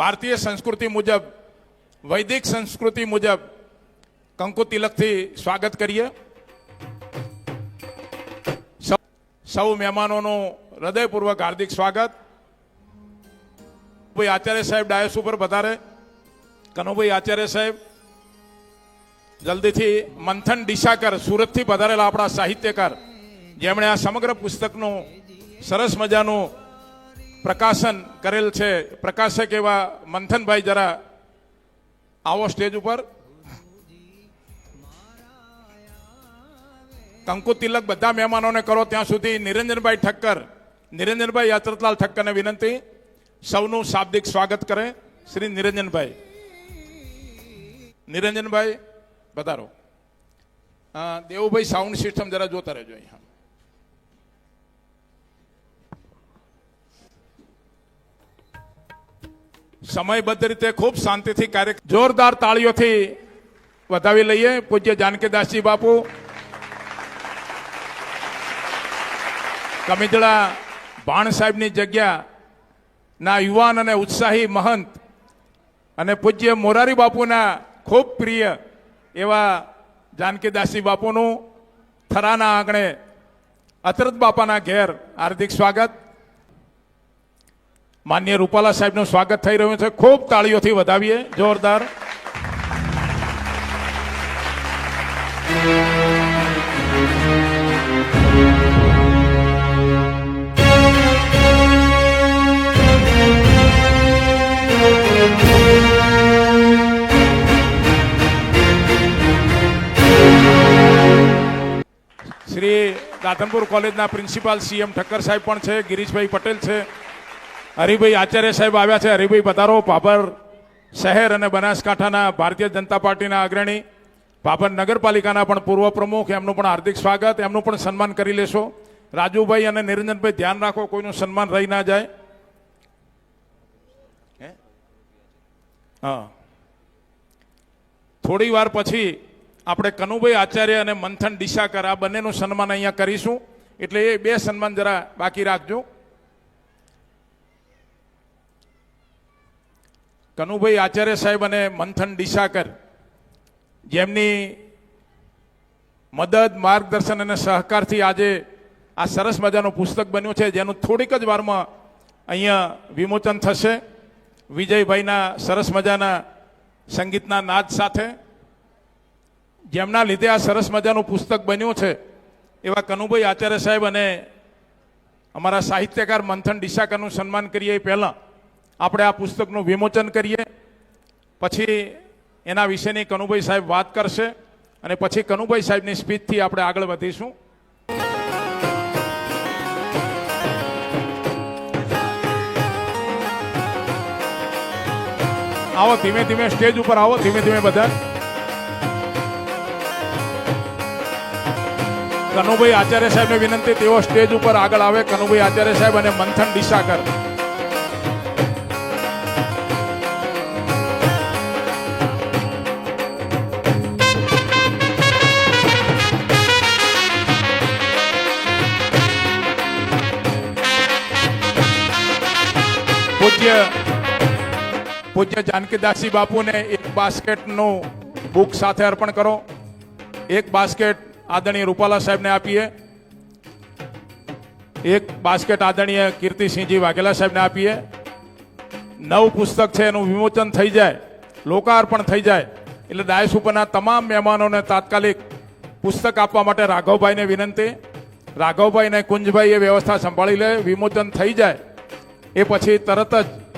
ભારતીય સંસ્કૃતિ મુજબ, વૈદિક સંસ્કૃતિ મુજબ કંકુ તિલકથી સ્વાગત કરીએ. સૌ- મહેમાનોનું હૃદયપૂર્વક હાર્દિક સ્વાગત. ભાઈ આચાર્ય સાહેબ ડાયસ ઉપર વધારે કનુભાઈ આચાર્ય સાહેબ, જલ્દીથી મંથન દિશાકર સુરતથી પધારેલા આપણા સાહિત્યકાર. જેમણે આ સમગ્ર પુસ્તકનું સરસ મજાનું પ્રકાશન કરેલ છે. પ્રકાશક એવા મંથનભાઈ જરા આવો સ્ટેજ ઉપર. કંકુ તિલક બધા મહેમાનોને કરો ત્યાં સુધી નિરંજનભાઈ ઠક્કર, નિરંજનભાઈ યાત્રતલાલ ઠક્કરને વિનંતી. સૌનું શાબ્દિક સ્વાગત કરે શ્રી નિરંજનભાઈ. નિરંજનભાઈ, પધારો. દેવુભાઈ સાઉન્ડ સિસ્ટમ જરા જોતા રહેજો અહીંયા. સમયબદ્ધ રીતે ખૂબ શાંતિથી કાર્ય જોરદાર તાળીઓથી વધાવી લઈએ. પૂજ્ય જાનકીદાસજી બાપુ, કમિજળા ભાણ સાહેબની જગ્યા ના યુવાન અને ઉત્સાહી મહંત અને પૂજ્ય મોરારી બાપુના ખૂબ પ્રિય એવા જાનકીદાસજી બાપુનું થરાના આંગણે અતરત બાપાના ઘેર હાર્દિક સ્વાગત. માન્ય રૂપાલા સાહેબનું સ્વાગત થઈ રહ્યું છે. ખૂબ તાળીઓથી વધાવીએ. જોરદાર. શ્રી રાધનપુર કોલેજના પ્રિન્સિપાલ સીએમ ઠક્કર સાહેબ પણ છે, ગિરીશભાઈ પટેલ છે. હરિભાઈ આચાર્ય સાહેબ આવ્યા છે. હરિભાઈ, પધારો. પાપર શહેર અને બનાસકાંઠાના ભારતીય જનતા પાર્ટીના અગ્રણી. પાપર નગરપાલિકાના પણ પૂર્વ પ્રમુખ. એમનું પણ હાર્દિક સ્વાગત. એમનું પણ સન્માન કરી લેશો. રાજુભાઈ અને નિરંજનભાઈ, ધ્યાન રાખો, કોઈનું સન્માન રહી ના જાય. હે? થોડી વાર પછી આપણે કનુભાઈ આચાર્ય અને મંથન દિશાકર આ બંનેનું સન્માન અહીંયા કરીશું. એટલે એ બે સન્માન જરા બાકી રાખજો. કનુભાઈ આચાર્ય સાહેબ અને મંથન ડીસાકર, જેમની મદદ, માર્ગદર્શન અને સહકારથી આજે આ સરસ મજાનું પુસ્તક બન્યું છે, જેનું થોડીક જ વારમાં અહીંયા વિમોચન થશે. વિજયભાઈના સરસ મજાના સંગીતના નાદ સાથે. જેમના લીધે આ સરસ મજાનું પુસ્તક બન્યું છે, એવા કનુભાઈ આચાર્ય સાહેબ અને અમારા સાહિત્યકાર મંથન ડિસાકરનું સન્માન કરીએ એ પહેલાં. આપણે આ પુસ્તકનું વિમોચન કરીએ. પછી એના વિશેની કનુભાઈ સાહેબ વાત કરશે અને પછી કનુભાઈ સાહેબની સ્પીચથી આપણે આગળ વધીશું. આવો, ધીમે ધીમે સ્ટેજ ઉપર આવો, ધીમે ધીમે બધા. કનુભાઈ આચાર્ય સાહેબને વિનંતી, તેઓ સ્ટેજ ઉપર આગળ આવે. કનુભાઈ આચાર્ય સાહેબ અને મંથન ડિસાકર. પૂજ્ય પૂજ્ય જાનકીદાસજી બાપુને એક બાસ્કેટનું બુક સાથે અર્પણ કરો. એક બાસ્કેટ આદરણીય રૂપાલા સાહેબને આપીએ. એક બાસ્કેટ આદરણીય કીર્તિસિંહજી વાઘેલા સાહેબને આપીએ. નવ પુસ્તક છે, એનું વિમોચન થઈ જાય, લોકાર્પણ થઈ જાય, એટલે ડાયસ ઉપરના તમામ મહેમાનોને તાત્કાલિક પુસ્તક આપવા માટે રાઘવભાઈને વિનંતી. રાઘવભાઈ અને કુંજભાઈ એ વ્યવસ્થા સંભાળી લે, વિમોચન થઈ જાય. એ પછી તરત જ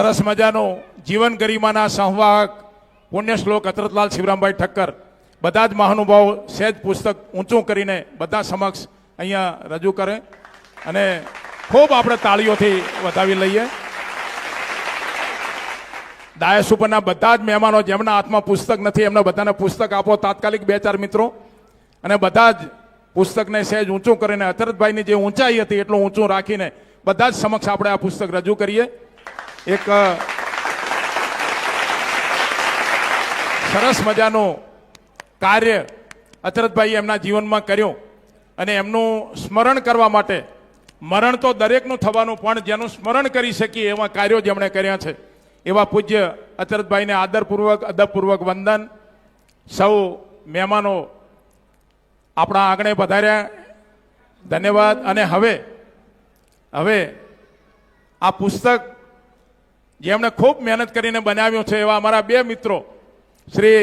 સરસ મજાનું જીવન ગરિમાના સંવાહક પુણ્ય શ્લોક અતરતલાલ શિવરામભાઈ ઠક્કર. બધા જ મહાનુભાવો સહેજ પુસ્તક ઊંચું કરીને બધા સમક્ષ અહીંયા રજૂ કરે અને ખૂબ આપણે તાળીઓથી વધાવી લઈએ. ડાયસ ઉપરના બધા જ મહેમાનો જેમના હાથમાં પુસ્તક નથી, એમને બધાને પુસ્તક આપો તાત્કાલિક બે ચાર મિત્રો. અને બધા જ પુસ્તકને સહેજ ઊંચું કરીને અતરતભાઈની જે ઊંચાઈ હતી એટલું ઊંચું રાખીને બધા જ સમક્ષ આપણે આ પુસ્તક રજૂ કરીએ. એક સરસ મજાનું કાર્ય અચરતભાઈ એમના જીવનમાં કર્યું અને એમનું સ્મરણ કરવા માટે, મરણ તો દરેકનું થવાનું, પણ જેનું સ્મરણ કરી શકીએ એવા કાર્યો જેમણે કર્યા છે. એવા પૂજ્ય અચરતભાઈને આદરપૂર્વક, અદબપૂર્વક વંદન. સૌ મહેમાનો આપણા આંગણે પધાર્યા. ધન્યવાદ. અને હવે હવે આ પુસ્તક જેમણે ખૂબ મહેનત કરીને બનાવ્યું છે એવા અમારા બે મિત્રો, શ્રી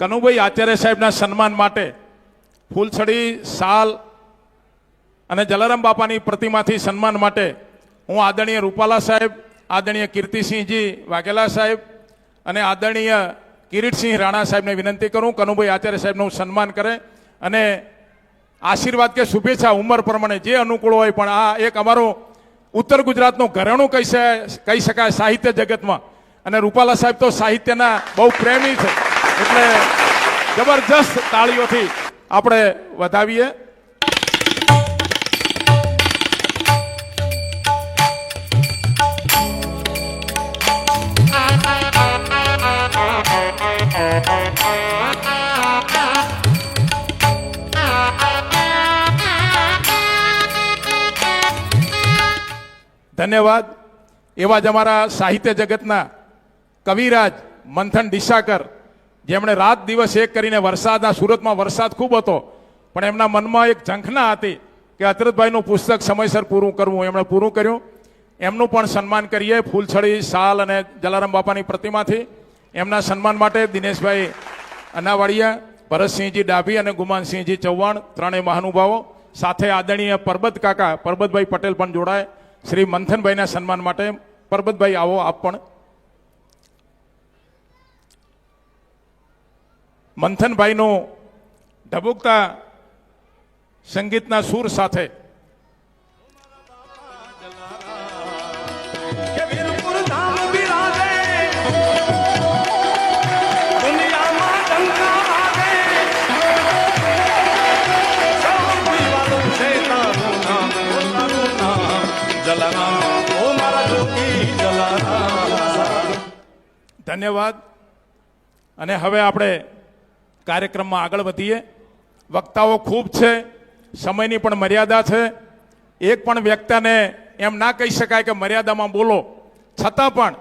કનુભાઈ આચાર્ય સાહેબના સન્માન માટે ફૂલછડી સાલ અને જલારામ બાપાની પ્રતિમાથી સન્માન માટે હું આદરણીય રૂપાલા સાહેબ, આદરણીય કીર્તિસિંહજી વાઘેલા સાહેબ અને આદરણીય કિરીટસિંહ રાણા સાહેબને વિનંતી કરું, કનુભાઈ આચાર્ય સાહેબનું સન્માન કરે અને આશીર્વાદ કે શુભેચ્છા ઉંમર પ્રમાણે જે અનુકૂળ હોય પણ આ એક અમારું ઉત્તર ગુજરાતનું ઘરેણું કહી કહી શકાય સાહિત્ય જગતમાં. અને રૂપાલા સાહેબ તો સાહિત્યના બહુ પ્રેમી છે. એટલે જબરજસ્ત તાળીઓથી આપણે વધાવીએ. ધન્યવાદ. એવા જ અમારા સાહિત્ય જગતના કવિરાજ મંથન ડિસાકર, જેમણે રાત દિવસ એક કરીને વરસાદના સુરતમાં વરસાદ ખૂબ હતો, પણ એમના મનમાં એક ઝંખના હતી કે અતરતભાઈનું પુસ્તક સમયસર પૂરું કરવું. એમણે પૂરું કર્યું. એમનું પણ સન્માન કરીએ ફૂલછડી, શાલ અને જલારામ બાપાની પ્રતિમાથી. એમના સન્માન માટે દિનેશભાઈ અનાવાડિયા ભરતસિંહજી ડાભી અને ગુમાનસિંહજી ચૌહાણ, ત્રણેય મહાનુભાવો, સાથે આદરણીય પરબત કાકા, પરબતભાઈ પટેલ પણ જોડાય. શ્રી મંથનભાઈના સન્માન માટે પરબતભાઈ આવો આપ પણ. મંથનભાઈનું ઢબુકતા સંગીતના સૂર સાથે ધન્યવાદ. અને હવે આપણે કાર્યક્રમમાં આગળ વધીએ. વક્તાઓ ખૂબ છે, સમયની પણ મર્યાદા છે. એક પણ વ્યક્તિને એમ ના કહી શકાય કે મર્યાદામાં બોલો. છતાં પણ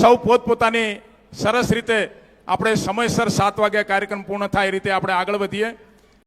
સૌ પોતપોતાની સરસ રીતે આપણે સમયસર સાત વાગ્યા કાર્યક્રમ પૂર્ણ થાય એ રીતે આપણે આગળ વધીએ.